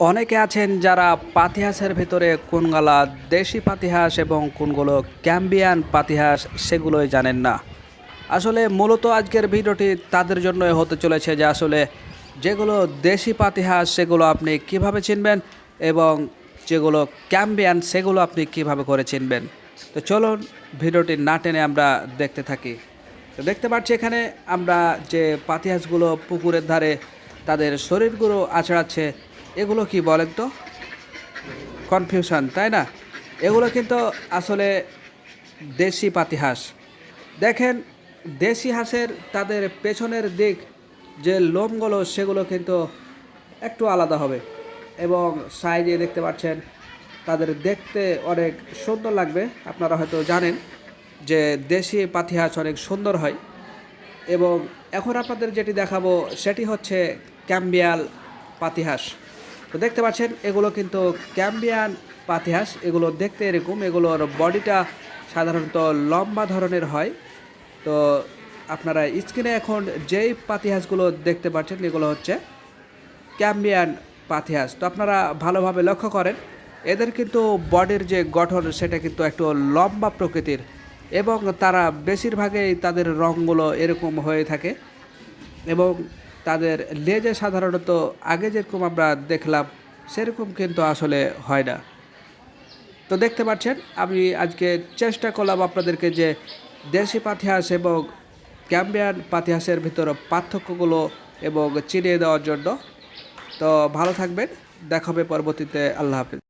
অনেকে আছেন যারা পাতিহাসের ভিতরে কোনগুলা দেশি পাতিহাস এবং কোনগুলো ক্যাম্বিয়ান পাতিহাস সেগুলোই জানেন না। আসলে মূলত আজকের ভিডিওটি তাদের জন্যই হতে চলেছে যে আসলে যেগুলো দেশি পাতিহাস সেগুলো আপনি কীভাবে চিনবেন এবং যেগুলো ক্যাম্বিয়ান সেগুলো আপনি কীভাবে করে চিনবেন। তো চলুন ভিডিওটি না টেনে আমরা দেখতে থাকি। তো দেখতে পাচ্ছি এখানে আমরা যে পাতিহাসগুলো পুকুরের ধারে তাদের শরীরগুলো আছড়াচ্ছে এগুলো কি বলেন তো? কনফিউশন তাই না? এগুলো কিন্তু আসলে দেশি পাতিহাঁস। দেখেন, দেশি হাঁসের তাদের পেছনের দিক যে লোমগুলো, সেগুলো কিন্তু একটু আলাদা হবে। এবং সাইজে দেখতে পাচ্ছেন, তাদের দেখতে অনেক সুন্দর লাগবে। আপনারা হয়তো জানেন যে দেশি পাতিহাঁস অনেক সুন্দর হয়। এবং এখন আপনাদের যেটি দেখাবো, সেটি হচ্ছে ক্যাম্বিয়াল পাতিহাঁস। তো দেখতে পাচ্ছেন, এগুলো কিন্তু ক্যাম্বিয়ান পাতিহাস। এগুলো দেখতে এরকম, এগুলোর বডিটা সাধারণত লম্বা ধরনের হয়। তো আপনারা স্ক্রিনে এখন যেই পাতিহাসগুলো দেখতে পাচ্ছেন, এগুলো হচ্ছে ক্যাম্বিয়ান পাতিহাস। তো আপনারা ভালোভাবে লক্ষ্য করেন, এদের কিন্তু বডির যে গঠন, সেটা কিন্তু একটু লম্বা প্রকৃতির এবং তারা বেশিরভাগই তাদের রঙগুলো এরকম হয়ে থাকে এবং তাদের লেজে সাধারণত আগে যেরকম আমরা দেখলাম, সেরকম কিন্তু আসলে হয় না। তো দেখতে পাচ্ছেন, আমি আজকে চেষ্টা করলাম আপনাদেরকে যে দেশি পাতিহাস এবং ক্যাম্বিয়ান পাতিহাসের ভিতরে পার্থক্যগুলো এবং চিনিয়ে দেওয়ার জন্য। তো ভালো থাকবেন, দেখা হবে পরবর্তীতে, আল্লাহ হাফিজ।